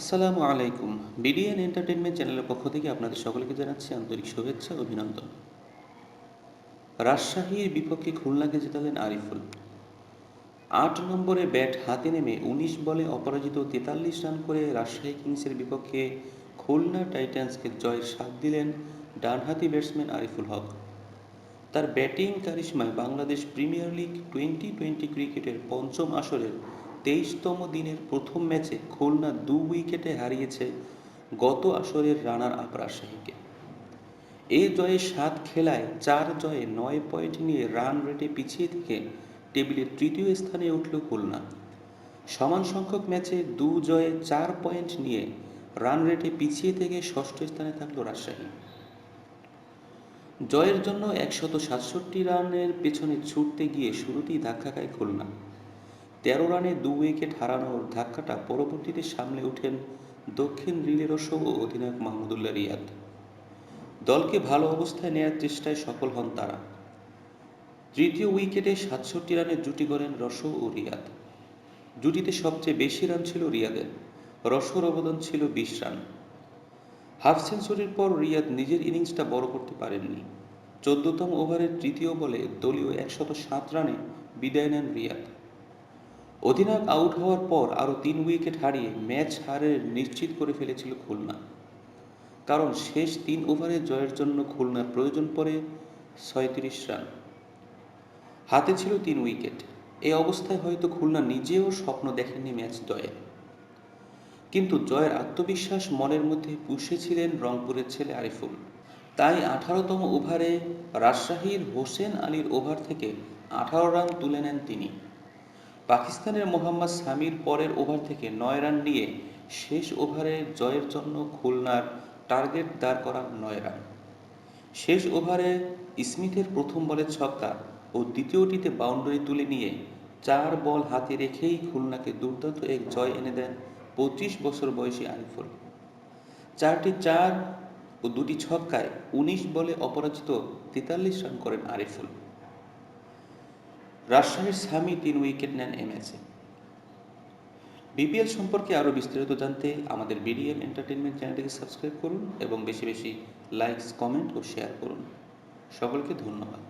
আসসালামু আলাইকুম। BDN entertainment চ্যানেলের পক্ষ থেকে আপনাদের সকলকে জানাচ্ছি আন্তরিক শুভেচ্ছা অভিনন্দন। রাজশাহীর বিপক্ষে খুলনাকে জেতালেন আরিফুল। আট নম্বরে ব্যাট হাতে নেমে উনিশ বলে অপরাজিত তেতাল্লিশ রান করে রাজশাহী কিংসের বিপক্ষে খুলনা টাইটান্সকে জয়ের স্বাদ দিলেন ডানহাতি ব্যাটসম্যান আরিফুল হক। তার batting কারিশমায় Bangladesh premier league twenty twenty ক্রিকেটের পঞ্চম আসরের তেইশতম দিনের প্রথম ম্যাচে খুলনা দু উইকেটে হারিয়েছে গত আসরের রানার আপ রাজশাহীকে। এই জয়ে সাত খেলায় চার জয়ে নয় পয়েন্ট নিয়ে রান রেটে পিছিয়ে থেকে টেবিলের তৃতীয় স্থানে উঠল খুলনা। সমান সংখ্যক ম্যাচে দু জয়ে চার পয়েন্ট নিয়ে রান রেটে পিছিয়ে থেকে ষষ্ঠ স্থানে থাকল রাজশাহী। জয়ের জন্য একশত সাতষট্টি রানের পেছনে ছুটতে গিয়ে শুরুতেই ধাক্কা খায় খুলনা। তেরো রানে দু উইকেট হারানোর ধাক্কাটা পরবর্তীতে সামলে ওঠেন দক্ষিণ রিলের সহ অধিনায়ক মাহমুদুল্লাহ রিয়াদ। দলকে ভালো অবস্থায় নেয়ার চেষ্টায় সফল হন তারা। তৃতীয় উইকেটে সাতষট্টি রানের জুটি করেন রসো ও রিয়াদ। জুটিতে সবচেয়ে বেশি রান ছিল রিয়াদের। রসোর অবদান ছিল বিশ রান। হাফ সেঞ্চুরির পর রিয়াদ নিজের ইনিংসটা বড় করতে পারেননি। চোদ্দতম ওভারের তৃতীয় বলে দলীয় একশত সাত রানে বিদায় নেন রিয়াদ। অধিনায়ক আউট হওয়ার পর আরও তিন উইকেট হারিয়ে ম্যাচ হারের নিশ্চিত করে ফেলেছিল খুলনা। কারণ শেষ তিন ওভারে জয়ের জন্য খুলনার প্রয়োজন পড়ে ছয়ত্রিশ রান। হাতে ছিল তিন উইকেট এই অবস্থায় হয়তো খুলনা নিজেও স্বপ্ন দেখেননি ম্যাচ জয়ে। কিন্তু জয়ের আত্মবিশ্বাস মনের মধ্যে পুষেছিলেন রংপুরের ছেলে আরিফুল। তাই আঠারোতম ওভারে রাজশাহীর হোসেন আলীর ওভার থেকে আঠারো রান তুলে নেন তিনি। পাকিস্তানের মোহাম্মদ সামির পরের ওভার থেকে নয় রান নিয়ে শেষ ওভারে জয়ের জন্য খুলনার টার্গেট দাঁড় করান নয় রান। শেষ ওভারে স্মিথের প্রথম বলে ছক্কা ও দ্বিতীয়টিতে বাউন্ডারি তুলে নিয়ে চার বল হাতে রেখেই খুলনাকে দুর্দান্ত এক জয় এনে দেন পঁচিশ বছর বয়সী আরিফুল চারটি চার ও দুটি ছক্কায় উনিশ বলে অপরাজিত তেতাল্লিশ রান করেন আরিফুল। রাজশাহীর স্বামী তিন উইকেট নেন এ ম্যাচে বিপিএল সম্পর্কে আরও বিস্তারিত জানতে আমাদের বিডিএম এন্টারটেনমেন্ট চ্যানেলটিকে সাবস্ক্রাইব করুন এবং বেশি বেশি লাইকস, কমেন্ট ও শেয়ার করুন। সকলকে ধন্যবাদ।